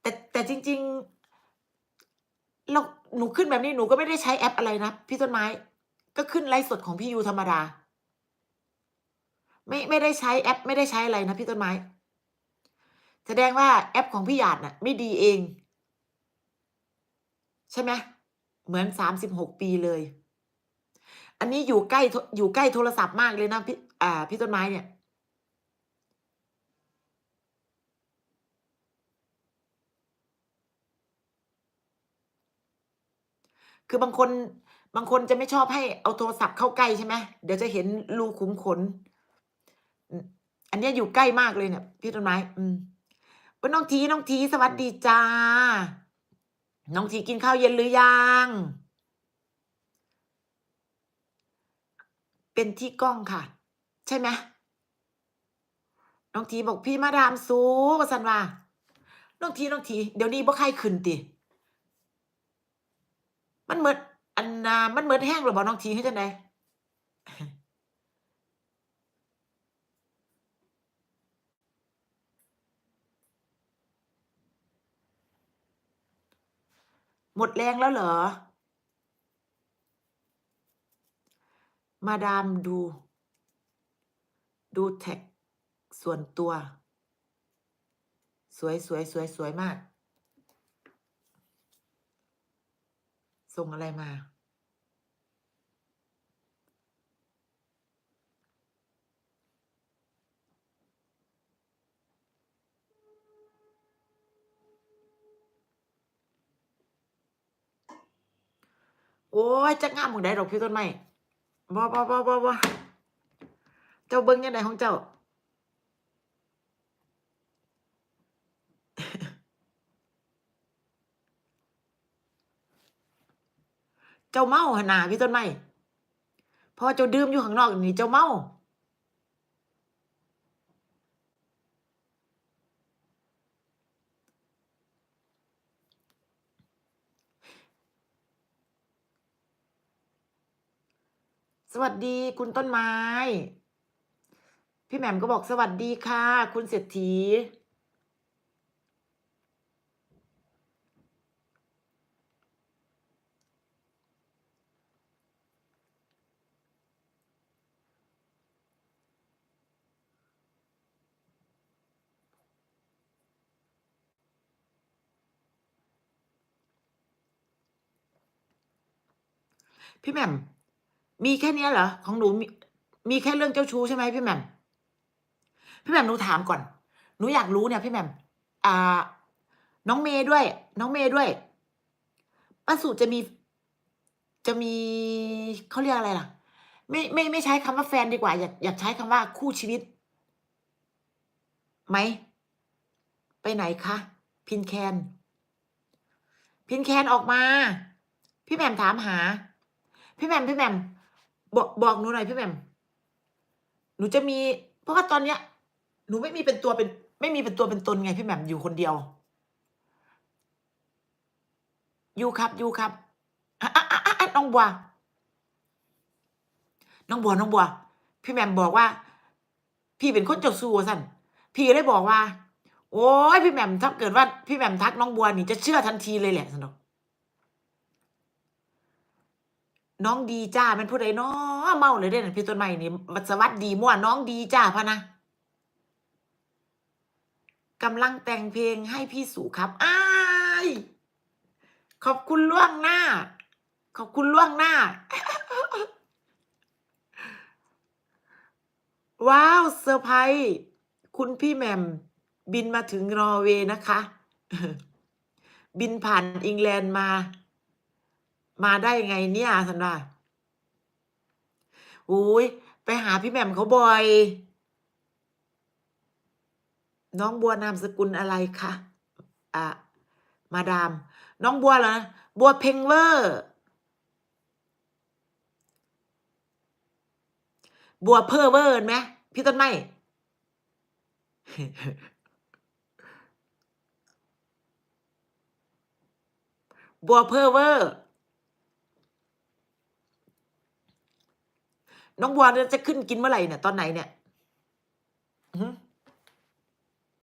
แต่แต่จริง ๆ เราหนูขึ้นแบบนี้หนูก็ไม่ได้ใช้แอปอะไรนะพี่ต้นไม้ ก็ขึ้นไลฟ์สดของพี่ยูธรรมดา ไม่ไม่ได้ใช้แอป ไม่ได้ใช้อะไรนะพี่ต้นไม้ แสดงว่าแอปของพี่หยาดน่ะ ไม่ดีเอง ใช่ไหมเหมือน36ปีเลย อันนี้อยู่ใกล้อยู่ใกล้โทรศัพท์มากเลยนะพี่อ่าพี่ต้นไม้เนี่ย คือบางคนบางคนจะไม่ชอบให้เอาโทรศัพท์เข้าใกล้ใช่ไหมเดี๋ยวจะเห็นรูขุมขน อันนี้อยู่ใกล้มากเลยเนี่ยพี่ต้นไม้ อืมโอ๊ยน้องทีน้องทีสวัสดีจ้ะน้องทีกินข้าวเย็นหรือยัง?เป็นที่กล้องค่ะ ใช่ไหม?น้องทีบอกพี่มาดามสูว่าซั้นว่า น้องทีน้องที เดี๋ยวนี้บ่ไข้ขึ้นติ? มันเหมดอันน่ะมันเหมดแรงแล้วบ่น้องทีคือจั่งใด?หมดแรงแล้วเหรอ?มาดามดู ดูแท็กส่วนตัว สวยๆๆๆมาก ส่งอะไรมา?โอ๊ยจักงามหม้องใดดอกพี่ต้นไม้บ่ๆๆๆเจ้าเบิ่งจั่งใดของเจ้า? เจ้าเมาหนน่ะพี่ต้นไม้เพราะว่าเจ้าดื่มอยู่ข้างนอกนี่เจ้าเมาสวัสดีคุณต้นไม้ พี่แหม่มก็บอกสวัสดีค่ะ คุณเศรษฐี พี่แหม่มมีแค่นี้เหรอ?ของหนูมีมีแค่เรื่องเจ้าชู้ใช่ไหมพี่แหม่ม?พี่แหม่มหนูถามก่อนหนูอยากรู้เนี่ยพี่แหม่มอ่า น้องเมย์ด้วย น้องเมย์ด้วยป้าสุจะมี จะมีเขาเรียกอะไรล่ะ ไม่ไม่ไม่ใช้คำว่าแฟนดีกว่า อยากอยากใช้คำว่าคู่ชีวิตไหม?ไปไหนคะพินแคน พินแคนออกมา พี่แหม่มถามหา พี่แหม่มพี่แหม่มบอกบอกหนูหน่อยพี่แหม่มหนูจะมี เพราะว่าตอนเนี้ย หนูไม่มีเป็นตัวเป็น ไม่มีเป็นตัวเป็นตนไงพี่แหม่มอยู่คนเดียวอยู่ครับอยู่ครับอะๆๆๆน้องบัวน้องบัวน้องบัว พี่แหม่มบอกว่า พี่เป็นคนเจ้าชู้ว่าซั้นพี่เลยบอกว่า โอ๊ยพี่แหม่มถ้าเกิดว่า พี่แหม่มทักน้องบัวนี่จะเชื่อทันทีเลยแหละซั้นดอก น้องดีจ้าแม่นผู้ใดน้อเมาแล้วเดะนั่นพี่ต้นไม้นี่สวัสดีมั่วน้องดีจ้าพะนะกำลังแต่งเพลงให้พี่สุครับอ้ายขอบคุณล่วงหน้า ขอบคุณล่วงหน้า ว้าวเซอร์ไพรส์คุณพี่แหม่มบินมาถึงนอร์เวย์นะคะ บินผ่านอิงแลนด์มา มาได้ยังไงเนี่ยฉันว่าโอ๊ยไปหาพี่แหม่มเขาบ่อย น้องบัวนามสกุลอะไรคะ?อ่ามาดาม น้องบัวเหรอ?บัวเพ็งเวอร์ บัวเพ้อเวอร์ไหมพี่ต้นไม้บัวเพอเวอร์ น้องบัวเนี่ยจะขึ้นกินเมื่อไหร่เนี่ยตอนไหนเนี่ย?